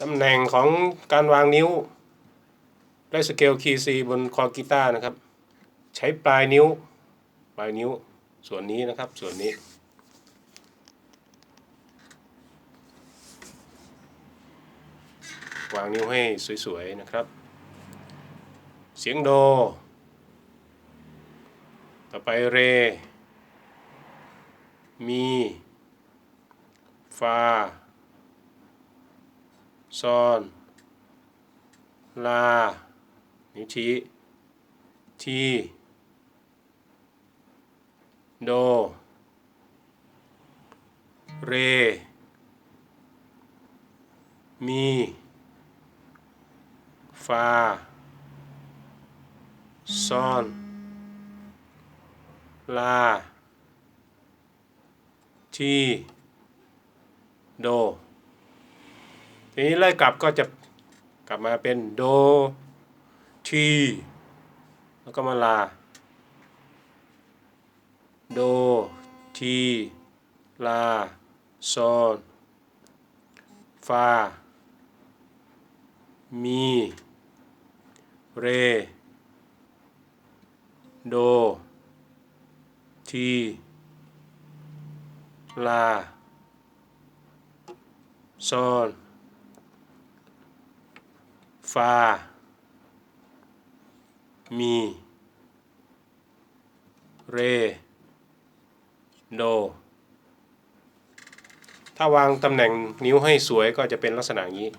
ตำแหน่งของการวางนิ้วและสเกลคีย์ซีบนคอกีตาร์นะครับ ใช้ปลายนิ้ว ปลายนิ้วส่วนนี้นะครับส่วนนี้ วางนิ้วให้สวยๆนะครับ เสียงโด ต่อไปเร มี ฟา ซอน ลา นิ้วชี้ ที โด เร มี ฟา ซอน ลา ทีโด ทีนี้ไล่กลับก็จะกลับมาเป็นโดทีแล้วก็มาลา โดทีลาซอนฟา มี เร โด ที ลา ซอน ฟา มี เร โด ถ้าวางตำแหน่งนิ้วให้สวยก็จะเป็นลักษณะอย่างนี้